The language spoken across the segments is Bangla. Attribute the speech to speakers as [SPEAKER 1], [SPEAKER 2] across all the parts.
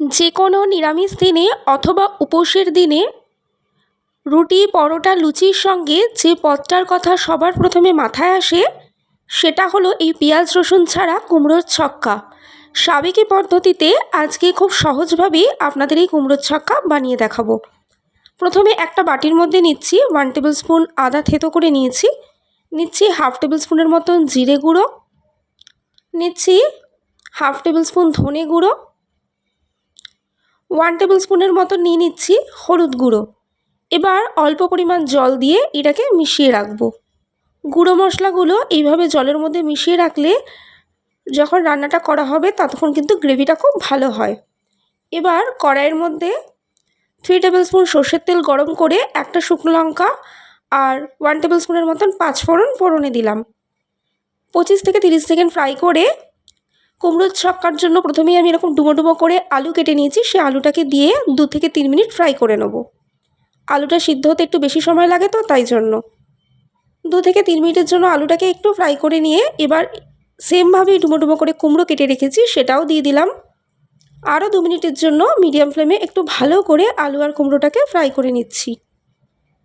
[SPEAKER 1] যে কোনো নিরামিষ দিনে অথবা উপোসের দিনে রুটি, পরোটা, লুচির সঙ্গে যে পদটার কথা সবার প্রথমে মাথায় আসে, সেটা হলো এই পেঁয়াজ, রসুন ছাড়া কুমড়োর ছক্কা। সাবেকি পদ্ধতিতে আজকে খুব সহজভাবেই আপনাদের এই কুমড়োর ছক্কা বানিয়ে দেখাবো। প্রথমে একটা বাটির মধ্যে নিচ্ছি ওয়ান টেবিল স্পুন আদা থেতো করে নিয়েছি। নিচ্ছি হাফ টেবিল স্পুনের মতন জিরে গুঁড়ো। নিচ্ছি হাফ টেবিল স্পুন ধনে গুঁড়ো। ওয়ান টেবিল স্পুনের মতো নিয়ে নিচ্ছি হলুদ গুঁড়ো। এবার অল্প পরিমাণ জল দিয়ে এটাকে মিশিয়ে রাখব। গুঁড়ো মশলাগুলো এইভাবে জলের মধ্যে মিশিয়ে রাখলে যখন রান্নাটা করা হবে ততক্ষণ কিন্তু গ্রেভিটা খুব ভালো হয়। এবার কড়াইয়ের মধ্যে থ্রি টেবিল স্পুন সর্ষের তেল গরম করে একটা শুকনো লঙ্কা আর ওয়ান টেবিল স্পুনের মতন পাঁচফোড়ন ফোড়নে দিলাম। পঁচিশ থেকে তিরিশ সেকেন্ড ফ্রাই করে কুমড়োর ছক্কার জন্য প্রথমেই আমি এরকম ডুমো ডুমো করে আলু কেটে নিয়েছি, সে আলুটাকে দিয়ে দু থেকে তিন মিনিট ফ্রাই করে নেব। আলুটা সিদ্ধ হতে একটু বেশি সময় লাগে তো তাই জন্য। দু থেকে তিন মিনিটের জন্য আলুটাকে একটু ফ্রাই করে নিয়ে এবার সেমভাবেই ডুমো ডুমো করে কুমড়ো কেটে রেখেছি, সেটাও দিয়ে দিলাম। আরও দু মিনিটের জন্য মিডিয়াম ফ্লেমে একটু ভালো করে আলু আর কুমড়োটাকে ফ্রাই করে নিচ্ছি।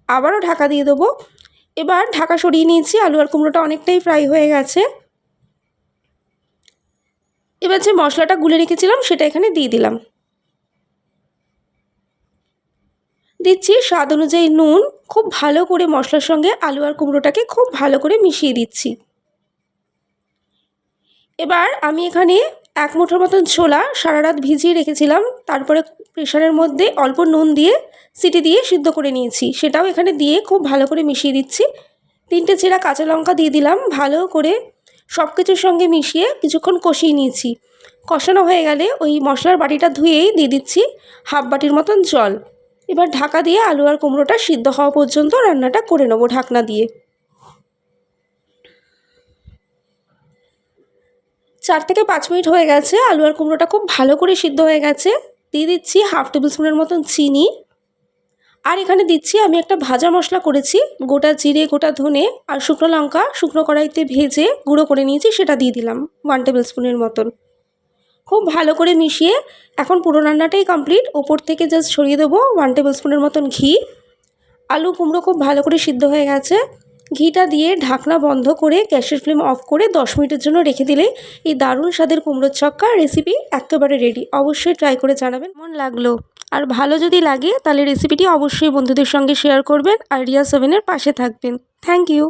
[SPEAKER 1] আবারও ঢাকা দিয়ে দেবো। এবার ঢাকা সরিয়ে নিয়েছি, আলু আর কুমড়োটা অনেকটাই ফ্রাই হয়ে গেছে। এবার যে মশলাটা গুলে রেখেছিলাম, সেটা এখানে দিয়ে দিলাম। দিচ্ছি স্বাদ অনুযায়ী নুন, খুব ভালো করে মশলার সঙ্গে আলু আর কুমড়োটাকে খুব ভালো করে মিশিয়ে দিচ্ছি। এবার আমি এখানে এক মুঠোর মতন ছোলা সারা রাত ভিজিয়ে রেখেছিলাম, তারপরে প্রেশারের মধ্যে অল্প নুন দিয়ে সিটি দিয়ে সিদ্ধ করে নিয়েছি। সেটাও এখানে দিয়ে খুব ভালো করে মিশিয়ে দিচ্ছি। তিনটে চেরা কাঁচা লঙ্কা দিয়ে দিলাম, ভালো করে সব কিছুর সঙ্গে মিশিয়ে কিছুক্ষণ কষিয়ে নিয়েছি। কষানো হয়ে গেলে ওই মশলার বাটিটা ধুয়েই দিয়ে দিচ্ছি হাফ বাটির মতন জল। এবার ঢাকা দিয়ে আলু আর কুমড়োটা সিদ্ধ হওয়া পর্যন্ত রান্নাটা করে নেব ঢাকনা দিয়ে। চার থেকে পাঁচ মিনিট হয়ে গেছে, আলু আর কুমড়োটা খুব ভালো করে সিদ্ধ হয়ে গেছে। দিয়ে দিচ্ছি হাফ টেবিল স্পুনের মতন চিনি। আর এখানে দিচ্ছি, আমি একটা ভাজা মশলা করেছি, গোটা জিরে, গোটা ধনে আর শুকনো লঙ্কা, শুকনো কড়াইতে ভেজে গুঁড়ো করে নিয়েছি, সেটা দিয়ে দিলাম ওয়ান টেবিল স্পুনের মতন। খুব ভালো করে মিশিয়ে এখন পুরো রান্নাটাই কমপ্লিট ওপর থেকে জাস্ট ছড়িয়ে দেবো ওয়ান টেবিল স্পুনের মতন ঘি। আলু কুমড়ো খুব ভালো করে সিদ্ধ হয়ে গেছে ঘিটা দিয়ে ঢাকনা বন্ধ করে গ্যাসের ফ্লেম অফ করে দশ মিনিটের জন্য রেখে দিলে এই দারুণ স্বাদের কুমড়োর ছক্কা রেসিপি একেবারে রেডি অবশ্যই ট্রাই করে জানাবেন। মন লাগল? আর ভালো যদি লাগে, তাহলে রেসিপিটি অবশ্যই বন্ধুদের সঙ্গে শেয়ার করবেন আর রিয়া সেভেনের পাশে থাকবেন। Thank you